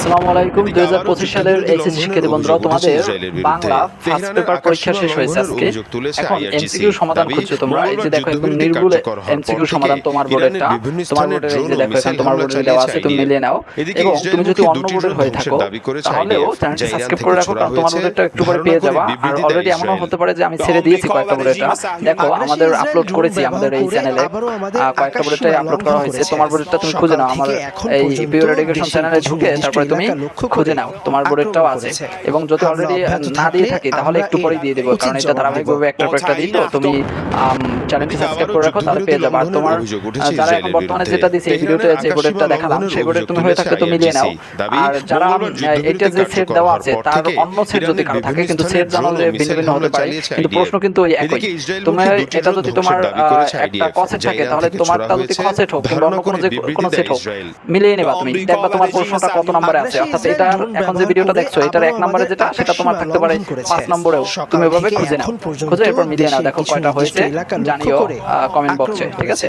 আসসালামু আলাইকুম। দুই হাজার পঁচিশ সালের এইচএসসি শিক্ষার্থী বন্ধুরা তোমাদের বাংলা ফার্স্ট পেপার পরীক্ষা শেষ হয়েছে আজকে। এখন এমসিকিউ সমাধান খুঁজছো তোমরা। এই যে দেখো একদম নির্ভুল এমসিকিউ সমাধান তোমার বোর্ডেরটা তোমার বোর্ডের এই যে দেখো এখানে তোমার বোর্ডের দেওয়া আছে তুমি মিলিয়ে নাও। এবং তুমি যদি অন্য বোর্ডের হয়ে থাকো তাহলেও চ্যানেলটি সাবস্ক্রাইব করে রাখো কারণ তোমার বোর্ডেরটা একটু পরে পেয়ে যাবা। আর অলরেডি এমনও হতে পারে যে আমি ছেড়ে দিয়েছি কয়েকটা বোর্ডেরটা। দেখো আমাদের আপলোড করেছি আমাদের এই চ্যানেলে কয়েকটা বোর্ডেরটাই আপলোড করা হয়েছে তোমার বোর্ডেরটা তুমি খুঁজে নাও আমার এই পিওর এডুকেশন চ্যানেলে ঢুকে তারপরে তুমি খুঁজে নাও তোমার বোর্ডেরটাও আছে। এবং যদি অলরেডি না দিয়ে থাকি তাহলে একটু পরেই দিয়ে দেবো কারণ এটা ধারাবাহিকভাবে একটার পর একটা দিই তো তুমি চ্যানেলটি সাবস্ক্রাইব করে রাখো তাহলে পেয়ে যাবে। আর তোমার যারা এখন বর্তমানে যেটা দিছে এই ভিডিওতে যে বোর্ডেরটা দেখালাম সেই বোর্ডের তুমি হয়ে থাকলে তো মিলিয়ে নাও। আর যারা এটা যে সেট দেওয়া আছে তার অন্য সেট যদি কারও থাকে কিন্তু সেট জানো যে ভিন্ন ভিন্ন হতে পারে। কিন্তু প্রশ্ন কিন্তু ওই একই তুমি এটা যদি তোমার একটা কসেট থাকে তাহলে তোমারটা যদি কসেট হোক কিংবা অন্য কোনো যে কোনো সেট হোক মিলিয়ে নেবা তুমি দেখবা তোমার প্রশ্নটা কত নম্বরে আছে অর্থাৎ এটা এখন যে ভিডিওটা দেখছ এটার এক নম্বরে যেটা সেটা তোমার থাকতে পারে পাঁচ নম্বরেও। তুমি ওভাবে খুঁজে নাও। খুঁজে এরপর মিলিয়ে নাও দেখো কয়টা হয়েছে জানিও কমেন্ট বক্সে ঠিক আছে?